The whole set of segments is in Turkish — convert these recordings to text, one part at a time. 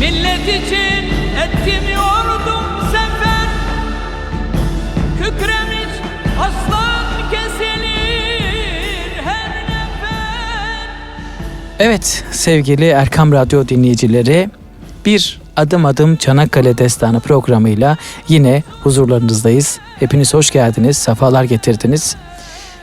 Millet için ettim yordum sefer Kükremiş aslan kesilir her nefer Evet sevgili Erkam Radyo dinleyicileri bir adım adım Çanakkale Destanı programıyla yine huzurlarınızdayız. Hepiniz hoş geldiniz, sefalar getirdiniz.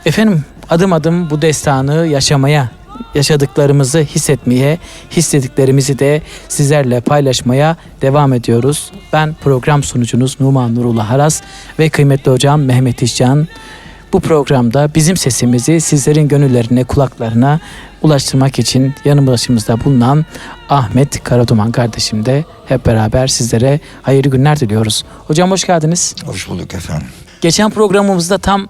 Efendim adım adım bu destanı yaşamaya, yaşadıklarımızı hissetmeye, hissettiklerimizi de sizlerle paylaşmaya devam ediyoruz. Ben program sunucunuz Numan Nurullah Haras ve kıymetli hocam Mehmet İşcan. Bu programda bizim sesimizi sizlerin gönüllerine, kulaklarına ulaştırmak için yanı başımızda bulunan Ahmet Karaduman kardeşim de hep beraber sizlere hayırlı günler diliyoruz. Hocam hoş geldiniz. Hoş bulduk efendim. Geçen programımızda tam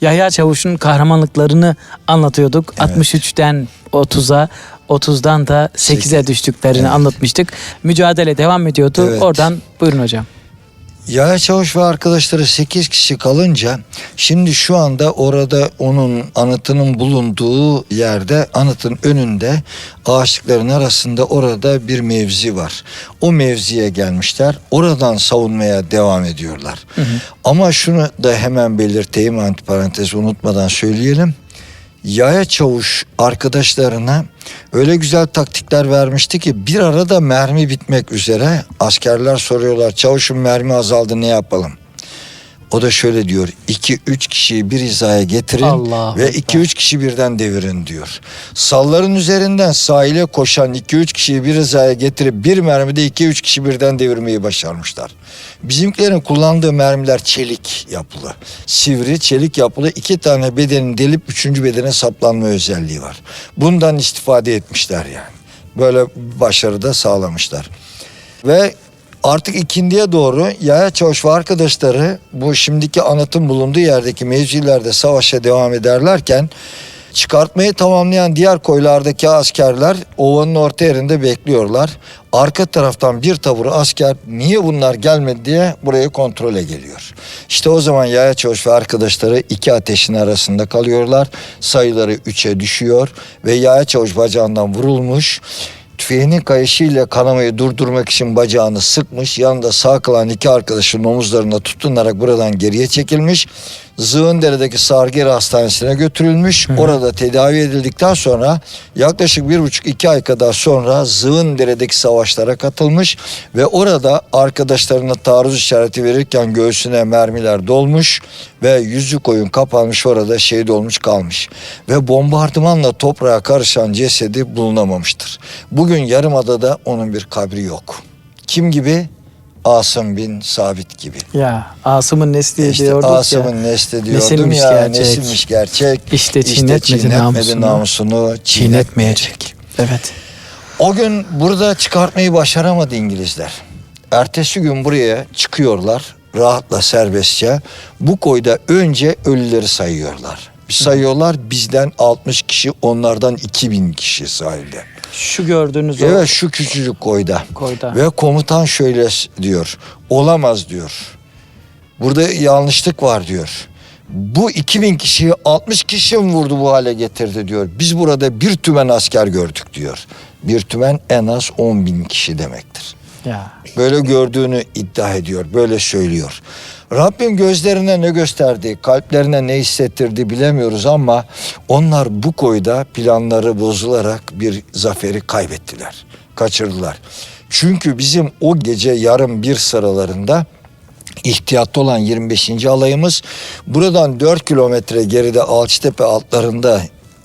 Yahya Çavuş'un kahramanlıklarını anlatıyorduk. Evet. 63'ten 30'a, 30'dan da 8'e Sekiz. düştüklerini Evet. anlatmıştık. Mücadele devam ediyordu. Evet. Oradan buyurun hocam. Yaya Çavuş ve arkadaşları 8 kişi kalınca şimdi şu anda orada onun anıtının bulunduğu yerde anıtın önünde ağaçlıkların arasında orada bir mevzi var. O mevziye gelmişler. Oradan savunmaya devam ediyorlar. Ama şunu da hemen belirteyim antiparantez unutmadan söyleyelim. Yaya Çavuş arkadaşlarına öyle güzel taktikler vermişti ki bir arada mermi bitmek üzere askerler soruyorlar çavuşun mermi azaldı ne yapalım? O da şöyle diyor 2-3 kişiyi bir hizaya getirin Allahu ve Ekber. 2-3 kişi birden devirin diyor. Salların üzerinden sahile koşan 2-3 kişiyi bir hizaya getirip bir mermide 2-3 kişi birden devirmeyi başarmışlar. Bizimkilerin kullandığı mermiler çelik yapılı. Sivri çelik yapılı iki tane bedenin delip üçüncü bedene saplanma özelliği var. Bundan istifade etmişler yani. Böyle başarı da sağlamışlar. Ve artık ikindiye doğru Yaya Çavuş ve arkadaşları bu şimdiki anıtın bulunduğu yerdeki mevzilerde savaşa devam ederlerken çıkartmayı tamamlayan diğer koylardaki askerler ovanın orta yerinde bekliyorlar. Arka taraftan bir tabur asker niye bunlar gelmedi diye buraya kontrole geliyor. İşte o zaman Yaya Çavuş ve arkadaşları iki ateşin arasında kalıyorlar. Sayıları üçe düşüyor ve Yaya Çavuş bacağından vurulmuş. Tüfeğinin kayışıyla kanamayı durdurmak için bacağını sıkmış. Yanında sağ kalan iki arkadaşın omuzlarına tutunarak buradan geriye çekilmiş. Zığındere'deki Sargeri Hastanesi'ne götürülmüş. Orada tedavi edildikten sonra yaklaşık bir buçuk iki ay kadar sonra Zığındere'deki savaşlara katılmış. Ve orada arkadaşlarına taarruz işareti verirken göğsüne mermiler dolmuş ve yüzü koyun kapanmış orada şehit olmuş kalmış. Ve bombardımanla toprağa karışan cesedi bulunamamıştır. Bugün Yarımada'da onun bir kabri yok. Kim gibi? Asım bin Sabit gibi. Ya Asım'ın nesli İşte diyorduk ya. Asım'ın nesli diyordum Nesilmiş ya. gerçek. Nesilmiş gerçek. İşte çiğnetmedi namusunu. namusunu Çiğnetmeyecek. Evet. O gün burada çıkartmayı başaramadı İngilizler. Ertesi gün buraya çıkıyorlar rahatla serbestçe. Bu koyda önce ölüleri sayıyorlar. Sayıyorlar bizden 60 kişi onlardan 2000 kişi sahilde. Şu gördüğünüz o Evet şu küçücük koyda. koyda. Ve komutan şöyle diyor. Olamaz diyor. Burada yanlışlık var diyor. Bu 2000 kişiyi 60 kişi mi vurdu bu hale getirdi diyor. Biz burada bir tümen asker gördük diyor. Bir tümen en az 10 bin kişi demektir. Ya. Böyle gördüğünü iddia ediyor. Böyle söylüyor. Rabbim gözlerine ne gösterdi, kalplerine ne hissettirdi bilemiyoruz ama onlar bu koyda planları bozularak bir zaferi kaybettiler. Kaçırdılar. Çünkü bizim o gece yarım bir sıralarında ihtiyatlı olan 25. alayımız buradan 4 kilometre geride Alçıtepe altlarında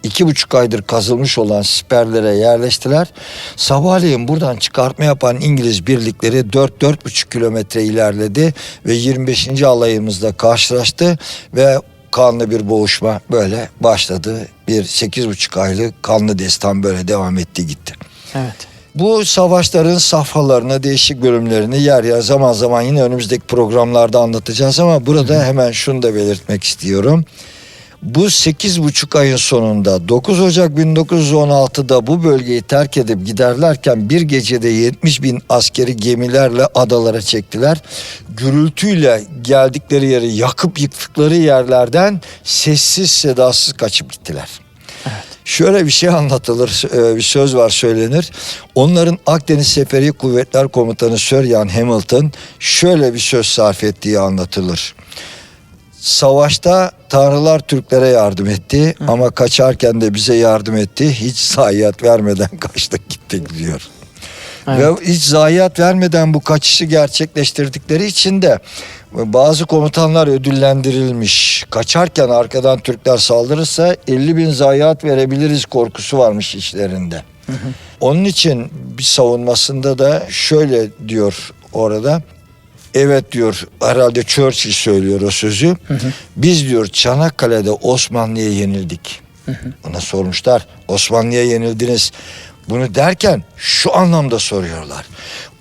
iki buçuk aydır kazılmış olan siperlere yerleştiler. Sabahleyin buradan çıkartma yapan İngiliz birlikleri 4-4,5 kilometre ilerledi ve 25. alayımızla karşılaştı ve kanlı bir boğuşma böyle başladı. Bir 8,5 aylık kanlı destan böyle devam etti gitti. Evet. Bu savaşların safhalarını, değişik bölümlerini yer yer zaman zaman yine önümüzdeki programlarda anlatacağız ama burada hemen şunu da belirtmek istiyorum. Bu 8,5 ayın sonunda 9 Ocak 1916'da bu bölgeyi terk edip giderlerken bir gecede 70 bin askeri gemilerle adalara çektiler. Gürültüyle geldikleri yeri yakıp yıktıkları yerlerden sessiz sedasız kaçıp gittiler. Şöyle bir şey anlatılır, e, bir söz var söylenir. Onların Akdeniz Seferi Kuvvetler Komutanı Sir Ian Hamilton şöyle bir söz sarf ettiği anlatılır. Savaşta tanrılar Türklere yardım etti ama kaçarken de bize yardım etti. Hiç zayiat vermeden kaçtık gittik diyor. Evet. Ve hiç zayiat vermeden bu kaçışı gerçekleştirdikleri için de bazı komutanlar ödüllendirilmiş. Kaçarken arkadan Türkler saldırırsa 50 bin zayiat verebiliriz korkusu varmış içlerinde. Onun için bir savunmasında da şöyle diyor orada. Evet diyor herhalde Churchill söylüyor o sözü. Biz diyor Çanakkale'de Osmanlı'ya yenildik. Ona sormuşlar Osmanlı'ya yenildiniz. Bunu derken şu anlamda soruyorlar.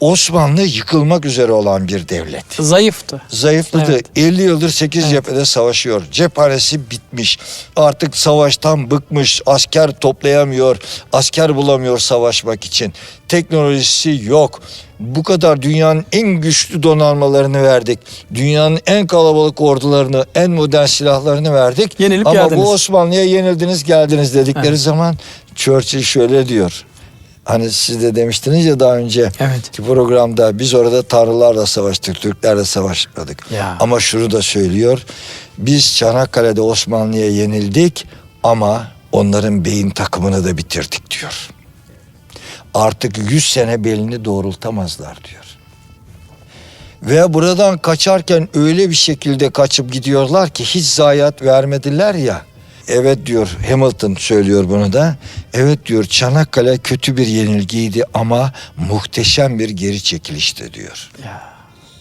Osmanlı yıkılmak üzere olan bir devlet. Zayıftı. Zayıfladı. Evet. 50 yıldır 8 cephede savaşıyor. Cephanesi bitmiş. Artık savaştan bıkmış. Asker toplayamıyor. Asker bulamıyor savaşmak için. Teknolojisi yok. Bu kadar dünyanın en güçlü donanmalarını verdik. Dünyanın en kalabalık ordularını, en modern silahlarını verdik. Yenilip Ama geldiniz. bu Osmanlı'ya yenildiniz geldiniz dedikleri Evet. zaman Churchill şöyle diyor. Hani siz de demiştiniz ya daha önce Evet. ki programda biz orada tanrılarla savaştık, Türklerle savaşmadık. Ya. Ama şunu da söylüyor. Biz Çanakkale'de Osmanlı'ya yenildik ama onların beyin takımını da bitirdik diyor. Artık 100 sene belini doğrultamazlar diyor. Ve buradan kaçarken öyle bir şekilde kaçıp gidiyorlar ki hiç zayiat vermediler ya. Evet diyor Hamilton söylüyor bunu da. Evet diyor Çanakkale kötü bir yenilgiydi ama muhteşem bir geri çekilişti diyor. Ya.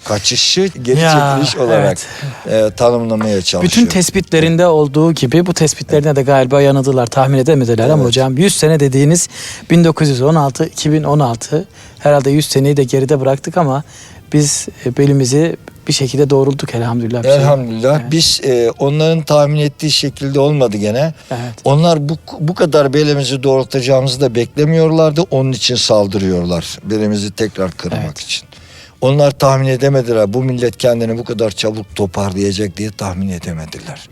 Kaçışı geri Ya, çekiliş olarak e, tanımlamaya çalışıyor. Bütün tespitlerinde olduğu gibi bu tespitlerine de galiba yanıldılar, tahmin edemediler ama Evet. hocam 100 sene dediğiniz 1916, 2016 herhalde 100 seneyi de geride bıraktık ama biz e, belimizi bir şekilde doğrulduk elhamdülillah. bir şey. Elhamdülillah Evet. biz e, onların tahmin ettiği şekilde olmadı gene. Evet. Onlar bu bu kadar belimizi doğrultacağımızı da beklemiyorlardı. Onun için saldırıyorlar. Belimizi tekrar kırmak Evet. için. Onlar tahmin edemediler. Bu millet kendini bu kadar çabuk toparlayacak diye tahmin edemediler.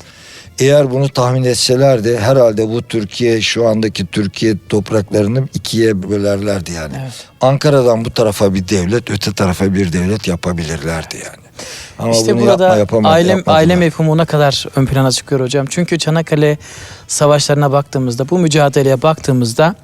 Eğer bunu tahmin etselerdi herhalde bu Türkiye şu andaki Türkiye topraklarını ikiye bölerlerdi yani. Evet. Ankara'dan bu tarafa bir devlet, öte tarafa bir devlet yapabilirlerdi yani. Ama işte burada yapma, yapamadı, aile, yapmadılar. aile mefhumuna kadar ön plana çıkıyor hocam. Çünkü Çanakkale savaşlarına baktığımızda, bu mücadeleye baktığımızda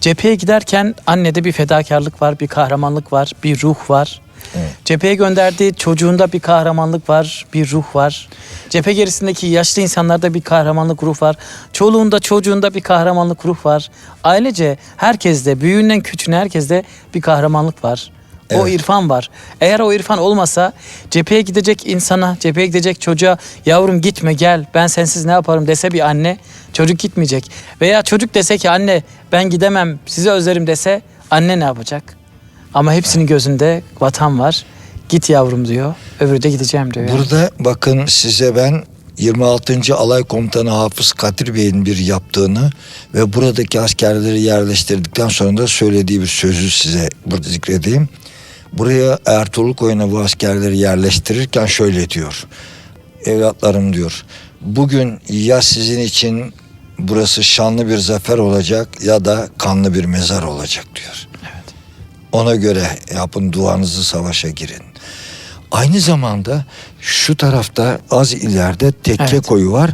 cepheye giderken annede bir fedakarlık var, bir kahramanlık var, bir ruh var. Evet. Cepheye gönderdiği çocuğunda bir kahramanlık var, bir ruh var. Cephe gerisindeki yaşlı insanlarda bir kahramanlık ruh var. Çoluğunda çocuğunda bir kahramanlık ruh var. Ailece herkeste, büyüğünden küçüğüne herkeste bir kahramanlık var. O Evet. irfan var. Eğer o irfan olmasa cepheye gidecek insana, cepheye gidecek çocuğa yavrum gitme gel ben sensiz ne yaparım dese bir anne çocuk gitmeyecek. Veya çocuk dese ki anne ben gidemem sizi özlerim dese anne ne yapacak? Ama hepsinin gözünde vatan var. Git yavrum diyor. Öbürü de gideceğim diyor. Burada bakın size ben 26. Alay Komutanı Hafız Kadir Bey'in bir yaptığını ve buradaki askerleri yerleştirdikten sonra da söylediği bir sözü size burada zikredeyim. Buraya Ertuğrul Koyun'a bu askerleri yerleştirirken şöyle diyor. Evlatlarım diyor. Bugün ya sizin için burası şanlı bir zafer olacak ya da kanlı bir mezar olacak diyor. Ona göre yapın duanızı savaşa girin. Aynı zamanda şu tarafta az ileride tekke Evet. koyu var.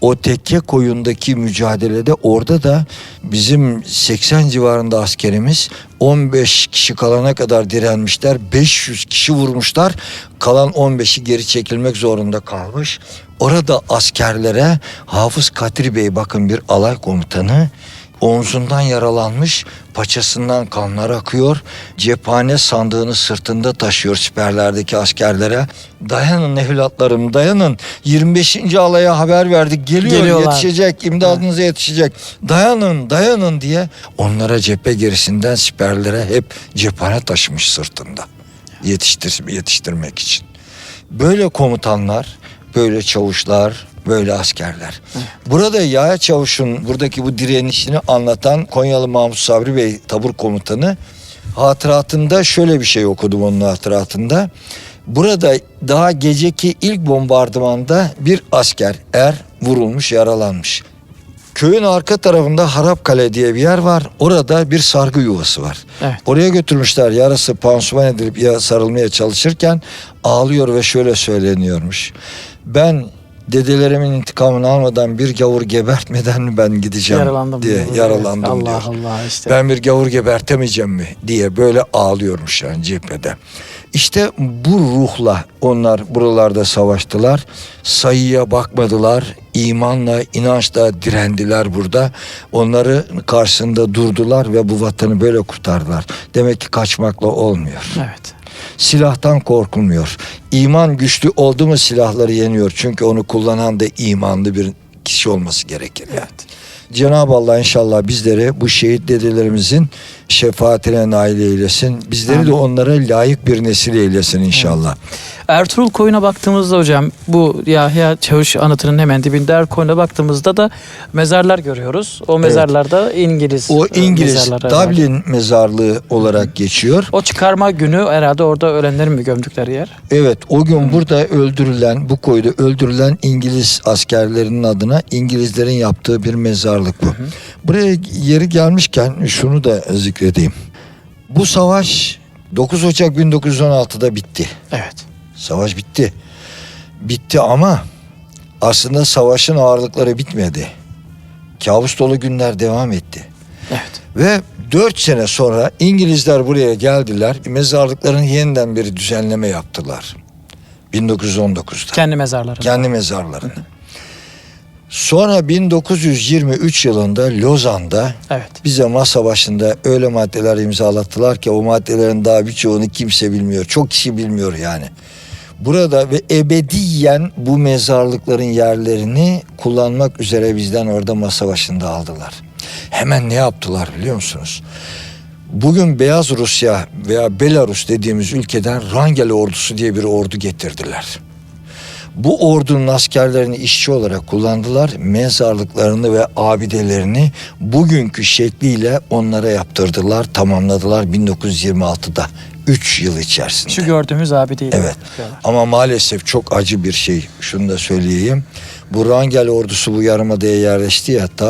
O tekke koyundaki mücadelede orada da bizim 80 civarında askerimiz 15 kişi kalana kadar direnmişler. 500 kişi vurmuşlar. Kalan 15'i geri çekilmek zorunda kalmış. Orada askerlere Hafız Kadri Bey bakın bir alay komutanı Omzundan yaralanmış, paçasından kanlar akıyor. Cephane sandığını sırtında taşıyor siperlerdeki askerlere. Dayanın evlatlarım dayanın. 25. alaya haber verdik. Geliyor Geliyorlar. yetişecek, imdadınıza yetişecek. Dayanın dayanın diye onlara cephe gerisinden siperlere hep cephane taşımış sırtında. Yetiştir, yetiştirmek için. Böyle komutanlar, böyle çavuşlar, böyle askerler. Burada Yaya Çavuş'un buradaki bu direnişini anlatan Konyalı Mahmut Sabri Bey tabur komutanı hatıratında şöyle bir şey okudum onun hatıratında. Burada daha geceki ilk bombardımanda bir asker er vurulmuş yaralanmış. Köyün arka tarafında Harapkale diye bir yer var. Orada bir sargı yuvası var. Evet. Oraya götürmüşler yarısı pansuman edilip ya sarılmaya çalışırken ağlıyor ve şöyle söyleniyormuş. Ben dedelerimin intikamını almadan bir gavur gebertmeden ben gideceğim Yaralandım diye diyor. yaralandım Evet, diyor. Allah Allah işte. Ben bir gavur gebertemeyeceğim mi diye böyle ağlıyormuş yani cephede. İşte bu ruhla onlar buralarda savaştılar. Sayıya bakmadılar. imanla, inançla direndiler burada. Onları karşısında durdular ve bu vatanı böyle kurtardılar. Demek ki kaçmakla olmuyor. Evet. Silahtan korkulmuyor. İman güçlü oldu mu silahları yeniyor. Çünkü onu kullanan da imanlı bir kişi olması gerekir. Evet. Cenab-ı Allah inşallah bizleri bu şehit dedelerimizin şefaatine nail eylesin. Bizleri de onlara layık bir nesil eylesin inşallah. Ertuğrul Koyun'a baktığımızda hocam bu Yahya Çavuş anıtının hemen dibinde Erkoyun'a baktığımızda da mezarlar görüyoruz. O mezarlarda İngiliz O e, İngiliz mezarları var. Dublin mezarlığı olarak geçiyor. O çıkarma günü herhalde orada ölenlerin mi gömdükleri yer? Evet o gün burada öldürülen bu koyda öldürülen İngiliz askerlerinin adına İngilizlerin yaptığı bir mezarlık bu. Buraya yeri gelmişken şunu da zikredeyim. Bu savaş 9 Ocak 1916'da bitti. Evet. Savaş bitti. Bitti ama aslında savaşın ağırlıkları bitmedi. Kabus dolu günler devam etti. Evet. Ve 4 sene sonra İngilizler buraya geldiler. Mezarlıkların yeniden bir düzenleme yaptılar. 1919'da. Kendi mezarları. Kendi mezarlarını. Sonra 1923 yılında Lozan'da Evet. bize masa başında öyle maddeler imzalattılar ki o maddelerin daha birçoğunu kimse bilmiyor. Çok kişi bilmiyor yani. Burada ve ebediyen bu mezarlıkların yerlerini kullanmak üzere bizden orada masa başında aldılar. Hemen ne yaptılar biliyor musunuz? Bugün Beyaz Rusya veya Belarus dediğimiz ülkeden Rangel ordusu diye bir ordu getirdiler. Bu ordunun askerlerini işçi olarak kullandılar. Mezarlıklarını ve abidelerini bugünkü şekliyle onlara yaptırdılar, tamamladılar 1926'da. 3 yıl içerisinde. Şu gördüğümüz abi değil. Evet. Ama maalesef çok acı bir şey. Şunu da söyleyeyim. Bu Rangel ordusu bu yarımadaya yerleşti ya ta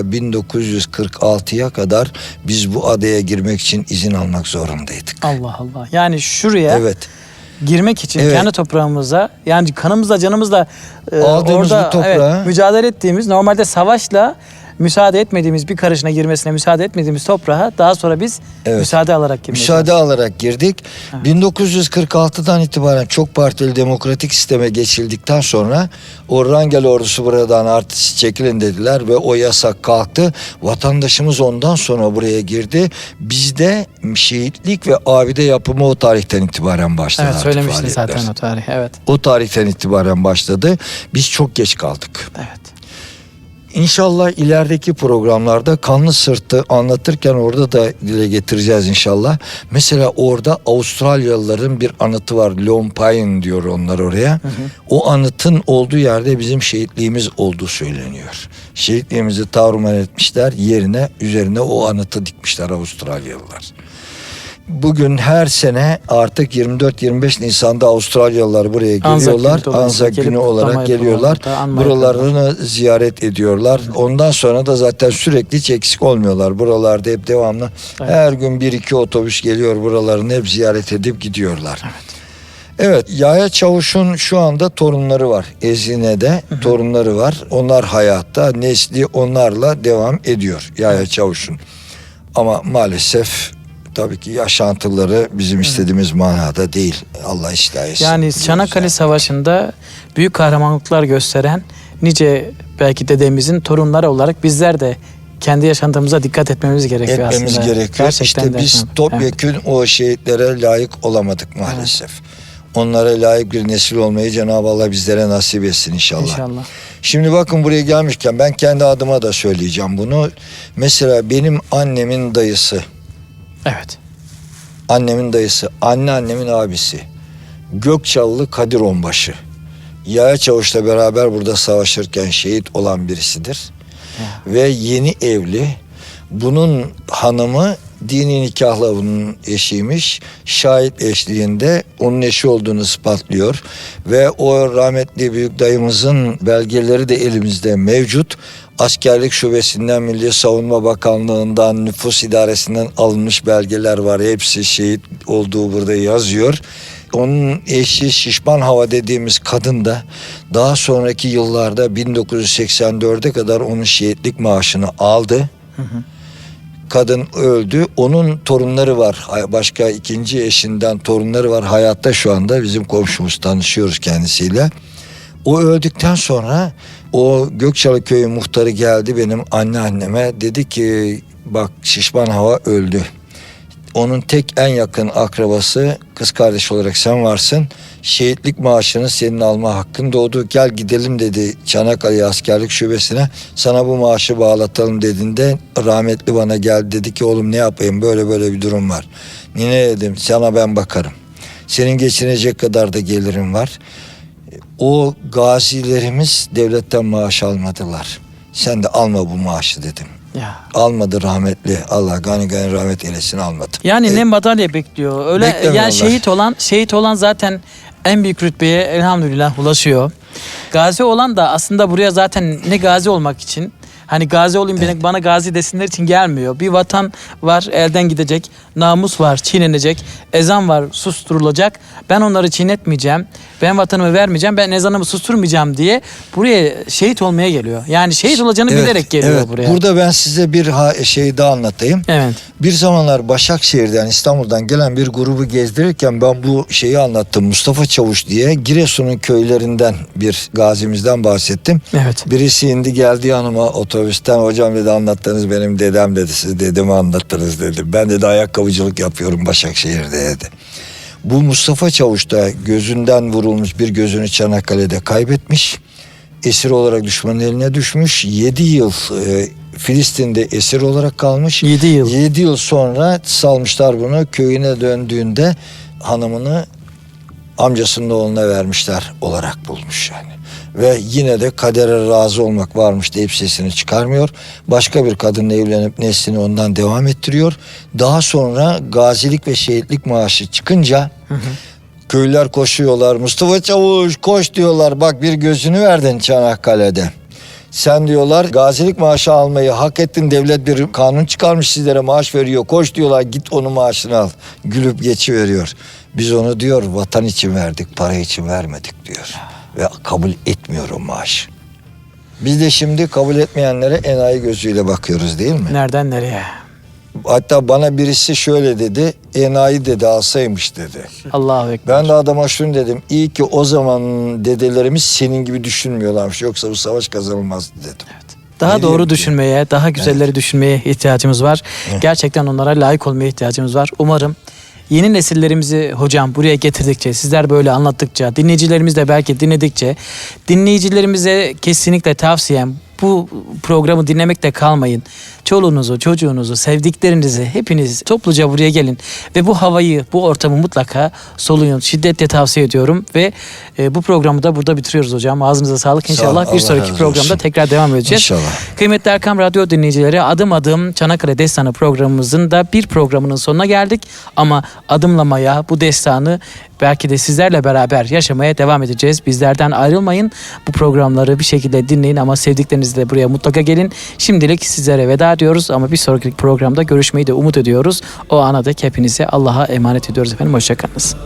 1946'ya kadar biz bu adaya girmek için izin almak zorundaydık. Allah Allah. Yani şuraya Evet. Girmek için Evet. kendi toprağımıza yani kanımızla canımızla e, Aldığımız orada bu evet, mücadele ettiğimiz normalde savaşla müsaade etmediğimiz bir karışına girmesine müsaade etmediğimiz toprağa daha sonra biz Evet. müsaade alarak girmeye Müsaade alarak girdik. 1946'dan itibaren çok partili demokratik sisteme geçildikten sonra o Rangel ordusu buradan artık çekilin dediler ve o yasak kalktı. Vatandaşımız ondan sonra buraya girdi. Bizde şehitlik ve abide yapımı o tarihten itibaren başladı. Evet söylemiştin zaten o tarih. Evet. O tarihten itibaren başladı. Biz çok geç kaldık. Evet. İnşallah ilerideki programlarda kanlı sırtı anlatırken orada da dile getireceğiz inşallah. Mesela orada Avustralyalıların bir anıtı var. Pine diyor onlar oraya. O anıtın olduğu yerde bizim şehitliğimiz olduğu söyleniyor. Şehitliğimizi tarumar etmişler. Yerine üzerine o anıtı dikmişler Avustralyalılar. Bugün her sene artık 24-25 Nisan'da Avustralyalılar buraya geliyorlar. Anzac gelip günü olarak geliyorlar. Buralarını ziyaret ediyorlar. Ondan sonra da zaten sürekli hiç eksik olmuyorlar. Buralarda hep devamlı. Evet. Her gün bir iki otobüs geliyor buralarını hep ziyaret edip gidiyorlar. Evet, Yaya Çavuş'un şu anda torunları var. Ezine'de torunları var. Onlar hayatta. Nesli onlarla devam ediyor Yaya Çavuş'un. Ama maalesef tabii ki yaşantıları bizim istediğimiz manada değil. Allah ıslah etsin. Yani diyoruz Çanakkale. Savaşı'nda büyük kahramanlıklar gösteren nice belki dedemizin torunları olarak bizler de kendi yaşantımıza dikkat etmemiz gerekiyor etmemiz aslında. gerekiyor. Gerçekten işte de. biz topyekün o şehitlere layık olamadık maalesef. Onlara layık bir nesil olmayı Cenab-ı Allah bizlere nasip etsin inşallah. İnşallah. Şimdi bakın buraya gelmişken ben kendi adıma da söyleyeceğim bunu. Mesela benim annemin dayısı, Evet. annemin dayısı, anneannemin abisi Gökçallı Kadir Onbaşı. Yaya Çavuş'la beraber burada savaşırken şehit olan birisidir. Ve yeni evli. Bunun hanımı dini nikahla bunun eşiymiş. Şahit eşliğinde onun eşi olduğunu ispatlıyor. Ve o rahmetli büyük dayımızın belgeleri de elimizde mevcut. Askerlik Şubesi'nden, Milli Savunma Bakanlığı'ndan, Nüfus İdaresi'nden alınmış belgeler var. Hepsi şehit olduğu burada yazıyor. Onun eşi Şişman Hava dediğimiz kadın da daha sonraki yıllarda 1984'e kadar onun şehitlik maaşını aldı. Kadın öldü. Onun torunları var. Başka ikinci eşinden torunları var. Hayatta şu anda bizim komşumuz tanışıyoruz kendisiyle. O öldükten sonra o Gökçalı köyü muhtarı geldi benim anneanneme. Dedi ki bak şişman hava öldü. Onun tek en yakın akrabası kız kardeş olarak sen varsın. Şehitlik maaşını senin alma hakkın doğdu. Gel gidelim dedi Çanakkale askerlik şubesine. Sana bu maaşı bağlatalım dediğinde rahmetli bana geldi dedi ki oğlum ne yapayım böyle böyle bir durum var. Nine dedim sana ben bakarım. Senin geçinecek kadar da gelirim var. O gazilerimiz devletten maaş almadılar. Sen de alma bu maaşı dedim. Ya. Almadı rahmetli. Allah gani gani rahmet eylesin almadı. Yani E, ne madalya bekliyor. Öyle yani şehit olan şehit olan zaten en büyük rütbeye elhamdülillah ulaşıyor. Gazi olan da aslında buraya zaten ne gazi olmak için Hani gazi olayım bana, bana gazi desinler için gelmiyor. Bir vatan var elden gidecek. Namus var çiğnenecek. Ezan var susturulacak. Ben onları çiğnetmeyeceğim. Ben vatanımı vermeyeceğim. Ben ezanımı susturmayacağım diye buraya şehit olmaya geliyor. Yani şehit olacağını Evet, bilerek geliyor evet. buraya. Burada ben size bir şey daha anlatayım. Evet. Bir zamanlar Başakşehir'den İstanbul'dan gelen bir grubu gezdirirken ben bu şeyi anlattım. Mustafa Çavuş diye Giresun'un köylerinden bir gazimizden bahsettim. Evet. Birisi indi geldi yanıma otobüsten hocam dedi anlattınız benim dedem dedi siz dedemi anlattınız dedi. Ben dedi ayakkabıcılık yapıyorum Başakşehir'de dedi. Bu Mustafa Çavuş da gözünden vurulmuş bir gözünü Çanakkale'de kaybetmiş. Esir olarak düşmanın eline düşmüş. 7 yıl e, Filistin'de esir olarak kalmış. 7 yıl. 7 yıl sonra salmışlar bunu. Köyüne döndüğünde hanımını amcasının oğluna vermişler olarak bulmuş yani. Ve yine de kadere razı olmak varmış deyip sesini çıkarmıyor. Başka bir kadınla evlenip neslini ondan devam ettiriyor. Daha sonra gazilik ve şehitlik maaşı çıkınca köylüler koşuyorlar. Mustafa Çavuş koş diyorlar. Bak bir gözünü verdin Çanakkale'de. Sen diyorlar gazilik maaşı almayı hak ettin. Devlet bir kanun çıkarmış sizlere maaş veriyor. Koş diyorlar git onu maaşını al. Gülüp geçiveriyor. Biz onu diyor vatan için verdik para için vermedik diyor. Ve kabul etmiyor o maaşı. Biz de şimdi kabul etmeyenlere enayi gözüyle bakıyoruz değil mi? Nereden nereye? Hatta bana birisi şöyle dedi. Enayi dedi alsaymış dedi. Allahu Ekber. Ben de adama şunu dedim. İyi ki o zaman dedelerimiz senin gibi düşünmüyorlarmış. Yoksa bu savaş kazanılmazdı dedim. Daha Ne doğru düşünmeye, daha güzelleri düşünmeye ihtiyacımız var. Gerçekten onlara layık olmaya ihtiyacımız var. Umarım yeni nesillerimizi hocam buraya getirdikçe, sizler böyle anlattıkça, dinleyicilerimiz de belki dinledikçe, dinleyicilerimize kesinlikle tavsiyem bu programı dinlemekte kalmayın. Çoluğunuzu, çocuğunuzu, sevdiklerinizi hepiniz topluca buraya gelin ve bu havayı, bu ortamı mutlaka soluyun. Şiddetle tavsiye ediyorum ve e, bu programı da burada bitiriyoruz hocam. Ağzınıza sağlık. Sağ ol, İnşallah bir sonraki programda olsun. tekrar devam edeceğiz. İnşallah. Kıymetli Erkam Radyo dinleyicileri adım adım Çanakkale Destanı programımızın da bir programının sonuna geldik. Ama adımlamaya bu destanı belki de sizlerle beraber yaşamaya devam edeceğiz. Bizlerden ayrılmayın. Bu programları bir şekilde dinleyin ama sevdiklerinizle buraya mutlaka gelin. Şimdilik sizlere veda ediyoruz ama bir sonraki programda görüşmeyi de umut ediyoruz. O ana dek hepinizi Allah'a emanet ediyoruz efendim. Hoşçakalınız.